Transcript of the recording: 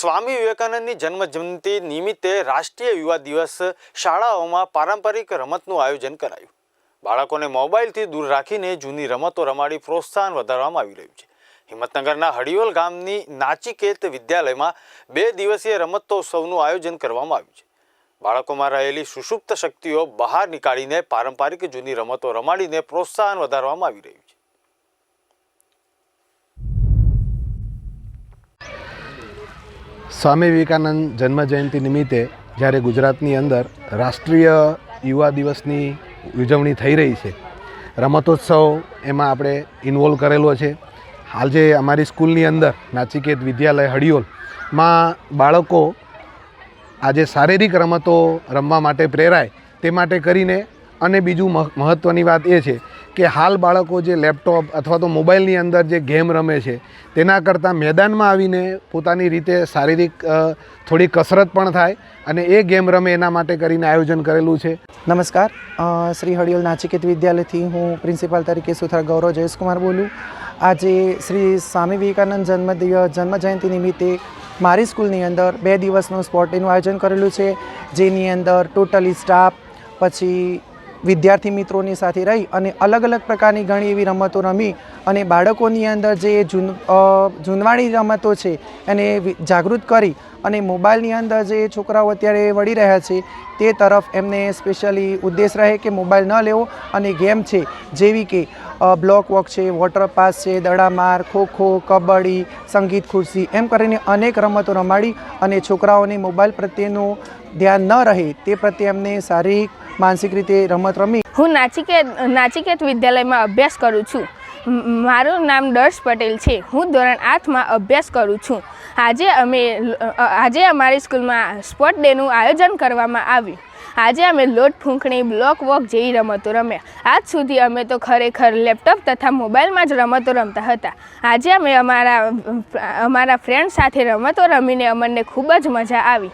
સ્વામી વિવેકાનંદની જન્મજયંતિ નિમિત્તે રાષ્ટ્રીય યુવા દિવસ શાળાઓમાં પારંપરિક રમતનું આયોજન કરાયું. બાળકોને મોબાઈલથી દૂર રાખીને જૂની રમતો રમાડી પ્રોત્સાહન વધારવામાં આવી રહ્યું છે. હિંમતનગરના હડિયોલ ગામની નાચિકેત વિદ્યાલયમાં બે દિવસીય રમતોત્સવનું આયોજન કરવામાં આવ્યું છે. બાળકોમાં રહેલી સુષુપ્ત શક્તિઓ બહાર નીકાળીને પારંપરિક જૂની રમતો રમાડીને પ્રોત્સાહન વધારવામાં આવી રહ્યું છે. સ્વામી વિવેકાનંદ જન્મજયંતિ નિમિત્તે જ્યારે ગુજરાતની અંદર રાષ્ટ્રીય યુવા દિવસની ઉજવણી થઈ રહી છે, રમતોત્સવ એમાં આપણે ઇન્વોલ્વ કરેલો છે. હાલ જે અમારી સ્કૂલની અંદર નાચિકેત વિદ્યાલય હડિયોલમાં બાળકો આજે શારીરિક રમતો રમવા માટે પ્રેરાય તે માટે કરીને અને બીજું મહ- મહત્ત્વની વાત એ છે કે હાલ બાળકો જે લેપટોપ અથવા તો મોબાઈલની અંદર જે ગેમ રમે છે, તેના કરતાં મેદાનમાં આવીને પોતાની રીતે શારીરિક થોડી કસરત પણ થાય અને એ ગેમ રમે એના માટે કરીને આયોજન કરેલું છે. નમસ્કાર. શ્રી હડિયોલ નાચિકેત વિદ્યાલયથી હું પ્રિન્સિપાલ તરીકે સુથાર ગૌરવ જયેશકુમાર બોલું. આજે શ્રી સ્વામી વિવેકાનંદ જન્મદિવ જન્મજયંતિ નિમિત્તે મારી સ્કૂલની અંદર બે દિવસનું સ્પોર્ટ આયોજન કરેલું છે. જેની અંદર ટોટલી સ્ટાફ, પછી વિદ્યાર્થી મિત્રોની સાથે રહી અને અલગ અલગ પ્રકારની ઘણી એવી રમતો રમી અને બાળકોની અંદર જે જૂન જૂનવાણી રમતો છે એને જાગૃત કરી અને મોબાઈલની અંદર જે છોકરાઓ અત્યારે વળી રહ્યા છે તે તરફ એમને સ્પેશિયલી ઉદ્દેશ રહે કે મોબાઈલ ન લેવો અને ગેમ છે જેવી કે બ્લોક વોક છે, વોટર પાસ છે, દડામાર ખોખો કબડ્ડી, સંગીત ખુરશી એમ કરીને અનેક રમતો રમાડી અને છોકરાઓને મોબાઈલ પ્રત્યેનું ધ્યાન ન રહે તે પ્રત્યે એમને શારીરિક માનસિક રીતે રમત રમી. હું નાચિકેત નાચિકેત વિદ્યાલયમાં અભ્યાસ કરું છું. મારું નામ દર્શ પટેલ છે. હું ધોરણ આઠમાં અભ્યાસ કરું છું. આજે અમે આજે અમારી સ્કૂલમાં સ્પોર્ટ ડેનું આયોજન કરવામાં આવ્યું. આજે અમે લોટ ફૂંકણી, બ્લોક વોક જેવી રમતો રમ્યા. આજ સુધી અમે તો ખરેખર લેપટોપ તથા મોબાઈલમાં જ રમતો રમતા હતા. આજે અમે અમારા અમારા ફ્રેન્ડ સાથે રમતો રમીને અમને ખૂબ જ મજા આવી.